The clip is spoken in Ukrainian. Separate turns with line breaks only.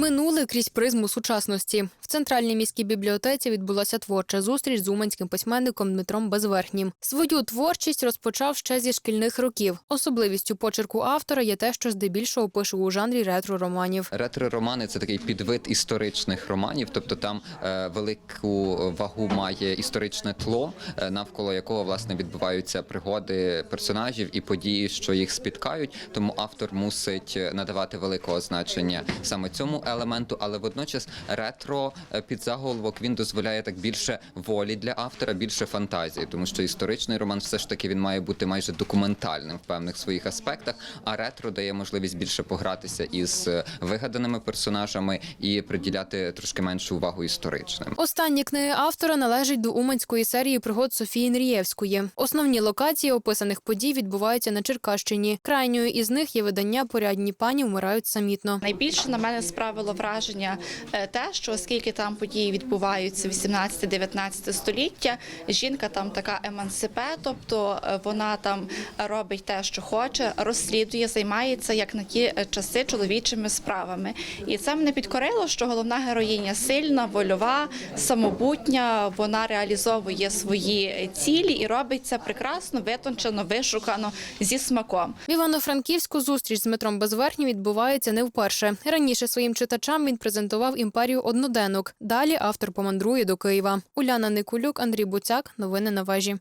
Минуле крізь призму сучасності. В центральній міській бібліотеці відбулася творча зустріч з уманським письменником Дмитром Безверхнім. Свою творчість розпочав ще зі шкільних років. Особливістю почерку автора є те, що здебільшого пише у жанрі ретро-романів.
Ретро-романи це такий підвид історичних романів, тобто там е, велику вагу має історичне тло, е, навколо якого власне відбуваються пригоди персонажів і події, що їх спіткають. Тому автор мусить надавати великого значення саме цьому елементу, але водночас ретро е, під заголовок він дозволяє так більше волі для автора, більше фантазії, тому що історичний роман все ж таки він має бути майже документальним в певних своїх аспектах. А ретро дає можливість більше погратися із е, вигаданими персонажами і приділяти трошки меншу увагу історичним.
Останні книги автора належать до уманської серії пригод Софії Нрієвської. Основні локації описаних подій відбуваються на Черкащині. Крайньою із них є видання Порядні пані вмирають самітно.
Найбільше на мене справило враження е, те, що оскільки там події відбуваються 18-19 століття, жінка там така емансипе, тобто е, вона там робить те, що хоче, розслідує, займається як на ті е, часи чоловічими справами. І це мене підкорило, що головна героїня сильна, вольова, самобутня. Вона реалізовує свої цілі і робить це прекрасно, витончено, вишукано зі смаком.
В Івано-Франківську зустріч з Дмитром Безверхнім відбувається не вперше. Раніше своїм читачам він презентував імперію одноденок. Далі автор помандрує до Києва. Уляна Никулюк, Андрій Буцяк. Новини на вежі.